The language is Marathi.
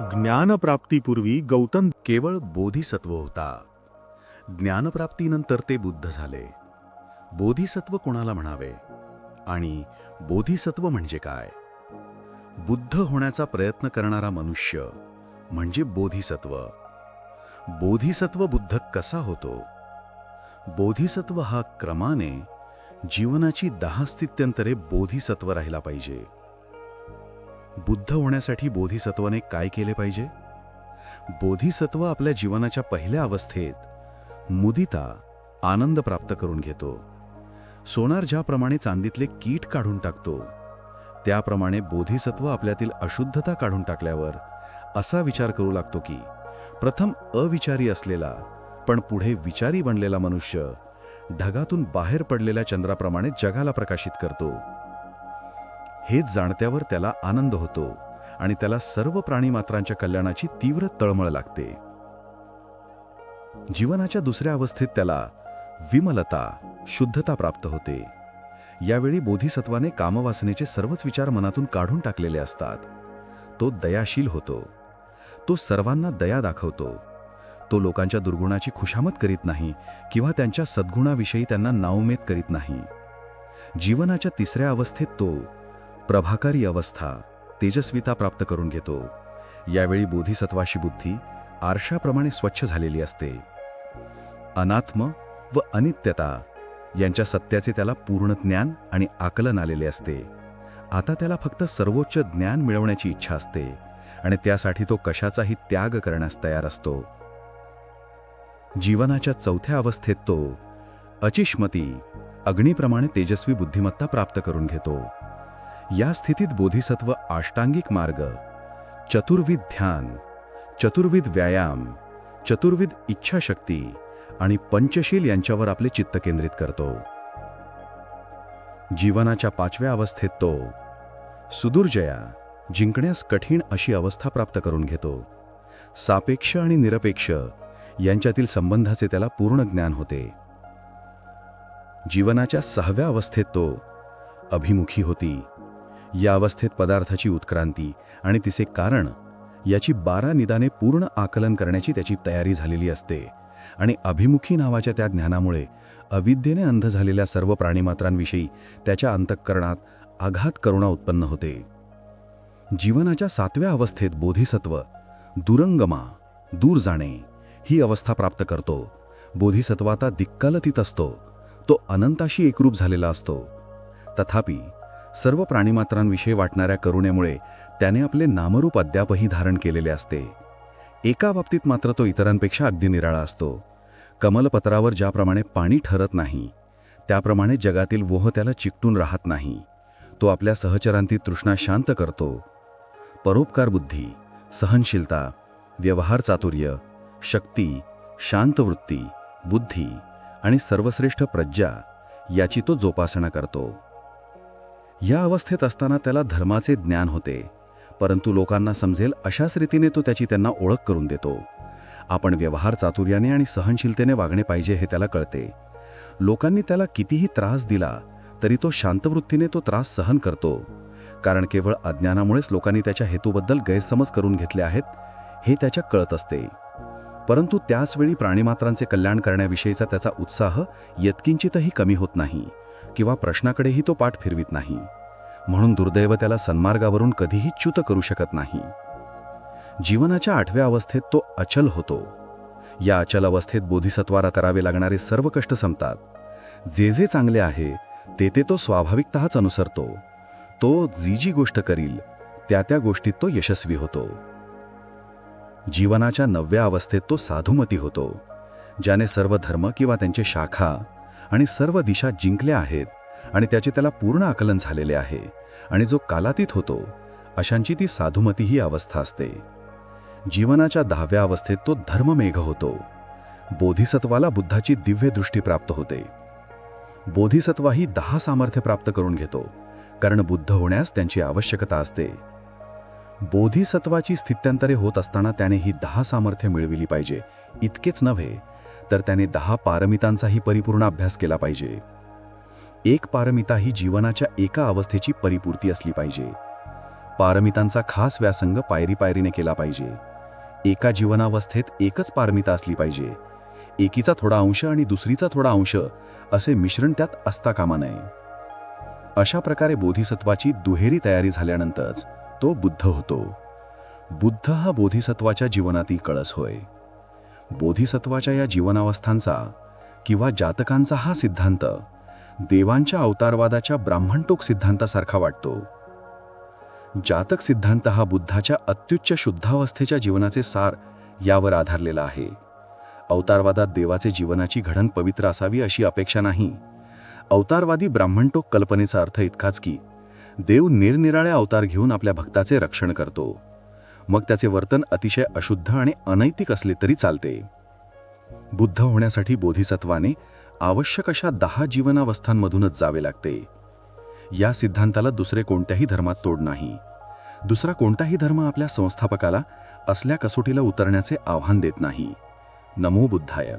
ज्ञानप्राप्तीपूर्वी गौतम केवळ बोधिसत्व होता. ज्ञानप्राप्तीनंतर ते बुद्ध झाले. बोधिसत्व कोणाला म्हणावे? आणि बोधिसत्व म्हणजे काय? बुद्ध होण्याचा प्रयत्न करणारा मनुष्य म्हणजे बोधिसत्व. बोधिसत्व बुद्ध कसा होतो? बोधिसत्व हा क्रमाने जीवनाची दहा स्थित्यंतरे बोधिसत्व राहिला पाहिजे. बुद्ध होण्यासाठी बोधिसत्वाने काय केले पाहिजे? बोधिसत्व आपल्या जीवनाच्या पहिल्या अवस्थेत मुदिता आनंद प्राप्त करून घेतो. सोनार ज्याप्रमाणे चांदीतले कीट काढून टाकतो त्याप्रमाणे बोधिसत्व आपल्यातील अशुद्धता काढून टाकल्यावर असा विचार करू लागतो की प्रथम अविचारी असलेला पण पुढे विचारी बनलेला मनुष्य ढगातून बाहेर पडलेल्या चंद्राप्रमाणे जगाला प्रकाशित करतो. हेच जाणत्यावर त्याला आनंद होतो आणि त्याला सर्व प्राणीमात्रांच्या कल्याणाची तीव्र तळमळ लागते. जीवनाच्या दुसऱ्या अवस्थेत त्याला विमलता शुद्धता प्राप्त होते. यावेळी बोधिसत्वाने कामवासनेचे सर्वच विचार मनातून काढून टाकलेले असतात. तो दयाशील होतो. तो सर्वांना दया दाखवतो. तो लोकांच्या दुर्गुणाची खुशामत करीत नाही किंवा त्यांच्या सद्गुणाविषयी त्यांना नाउमेद करीत नाही. जीवनाच्या तिसऱ्या अवस्थेत तो प्रभाकारी अवस्था तेजस्विता प्राप्त करून घेतो. यावेळी बोधिसत्वाशी बुद्धी आरशाप्रमाणे स्वच्छ झालेली असते. अनात्म व अनित्यता यांच्या सत्याचे त्याला पूर्ण ज्ञान आणि आकलन आलेले असते. आता त्याला फक्त सर्वोच्च ज्ञान मिळवण्याची इच्छा असते आणि त्यासाठी तो कशाचाही त्याग करण्यास तयार असतो. जीवनाच्या चौथ्या अवस्थेत तो अचिष्मती अग्नीप्रमाणे तेजस्वी बुद्धिमत्ता प्राप्त करून घेतो. या स्थितीत बोधिसत्व आष्टांगिक मार्ग चतुर्विध ध्यान चतुर्विध व्यायाम चतुर्विध इच्छाशक्ती आणि पंचशील यांच्यावर आपले चित्त केंद्रित करतो. जीवनाच्या पाचव्या अवस्थेत तो सुदुर्जया जिंकण्यास कठीण अशी अवस्था प्राप्त करून घेतो. सापेक्ष आणि निरपेक्ष यांच्यातील संबंधाचे त्याला पूर्ण ज्ञान होते. जीवनाच्या सहाव्या अवस्थेत तो अभिमुखी होती. या अवस्थेत पदार्थाची उत्क्रांती आणि तिचे कारण याची बारा निदाने पूर्ण आकलन करण्याची त्याची तयारी झालेली असते. आणि अभिमुखी नावाच्या त्या ज्ञानामुळे अविद्येने अंध झालेल्या सर्व प्राणीमात्रांविषयी त्याच्या अंतःकरणात आघात करुणा उत्पन्न होते. जीवनाच्या सातव्या अवस्थेत बोधिसत्व दुरंगमा दूर जाणे ही अवस्था प्राप्त करतो. बोधिसत्वाता दिक्कलतीत असतो. तो अनंताशी एकरूप झालेला असतो. तथापि सर्व प्राणीमात्रांविषयी वाटणाऱ्या करुणेमुळे त्याने आपले नामरूप अद्यापही धारण केलेले असते. एका बाबतीत मात्र तो इतरांपेक्षा अगदी निराळा असतो. कमलपत्रावर ज्याप्रमाणे पाणी ठरत नाही त्याप्रमाणे जगातील वोह त्याला चिकटून राहत नाही. तो आपल्या सहचरांती तृष्णा शांत करतो. परोपकार बुद्धी सहनशीलता व्यवहार चातुर्य शक्ती शांतवृत्ती बुद्धी आणि सर्वश्रेष्ठ प्रज्ञा याची तो जोपासना करतो. या अवस्थेत असताना त्याला धर्माचे ज्ञान होते. परंतु लोकांना समजेल अशाच रीतीने तो त्याची त्यांना ओळख करून देतो. आपण व्यवहार चातुर्याने आणि सहनशीलतेने वागणे पाहिजे हे त्याला कळते. लोकांनी त्याला कितीही त्रास दिला तरी तो शांतवृत्तीने तो त्रास सहन करतो. कारण केवळ अज्ञानामुळेच लोकांनी त्याच्या हेतूबद्दल गैरसमज करून घेतले आहेत हे त्याच्या कळत असते. परंतु त्याचवेळी प्राणीमात्रांचे कल्याण करण्याविषयीचा त्याचा उत्साह यत्किंचितही कमी होत नाही. किंवा प्रश्नाकडेही तो पाठ फिरवित नाही. म्हणून दुर्दैव त्याला सन्मार्गावरून कधीही च्युत करू शकत नाही. जीवनाच्या आठव्या अवस्थेत तो अचल होतो. या अचल अवस्थेत बोधिसत्वारा करावे लागणारे सर्व कष्ट संपतात. जे जे चांगले आहे ते ते तो स्वाभाविकतःच अनुसरतो. तो जी जी गोष्ट करील त्या त्या गोष्टीत तो यशस्वी होतो. जीवनाच्या नवव्या अवस्थेत तो साधुमती होतो. ज्याने सर्व धर्म किंवा त्यांचे शाखा आणि सर्व दिशा जिंकल्या आहेत आणि त्याचे त्याला पूर्ण आकलन झालेले आहे आणि जो कालातीत होतो अशांची ती साधुमती ही अवस्था असते. जीवनाच्या दहाव्या अवस्थेत तो धर्ममेघ होतो. बोधिसत्वाला बुद्धाची दिव्य दृष्टी प्राप्त होते. बोधिसत्वाही दहा सामर्थ्य प्राप्त करून घेतो कारण बुद्ध होण्यास त्यांची आवश्यकता असते. बोधिसत्वाची स्थित्यंतरे होत असताना त्याने ही दहा सामर्थ्य मिळविली पाहिजे इतकेच नव्हे तर त्याने दहा पारमितांचाही परिपूर्ण अभ्यास केला पाहिजे. एक पारमिता ही जीवनाच्या एका अवस्थेची परिपूर्ती असली पाहिजे. पारमितांचा खास व्यासंग पायरी पायरीने केला पाहिजे. एका जीवनावस्थेत एकच पारमिता असली पाहिजे. एकीचा थोडा अंश आणि दुसरीचा थोडा अंश असे मिश्रण त्यात असता कामा नये. अशा प्रकारे बोधिसत्वाची दुहेरी तयारी झाल्यानंतरच तो बुद्ध होतो. बुद्ध हा बोधिसत्वाच्या जीवनातील कळस होय. बोधिसत्वाच्या या जीवनावस्थांचा किंवा जातकांचा हा सिद्धांत देवांच्या अवतारवादाच्या ब्राह्मणटोक सिद्धांतासारखा वाटतो. जातक सिद्धांत हा बुद्धाच्या अत्युच्च शुद्धावस्थेच्या जीवनाचे सार यावर आधारलेला आहे. अवतारवादात देवाचे जीवनाची घडण पवित्र असावी अशी अपेक्षा नाही. अवतारवादी ब्राह्मणटोक कल्पनेचा अर्थ इतकाच की देव निरनिराळे अवतार घेऊन आपल्या भक्ताचे रक्षण करतो. मग त्याचे वर्तन अतिशय अशुद्ध आणि अनैतिक असले तरी चालते. बुद्ध होण्यासाठी बोधिसत्वाने आवश्यक अशा दहा जीवनावस्थांमधूनच जावे लागते. या सिद्धांताला दुसरे कोणत्याही धर्मात तोड नाही. दुसरा कोणताही धर्म आपल्या संस्थापकाला असल्या कसोटीला उतरण्याचे आव्हान देत नाही. नमो बुद्धाय.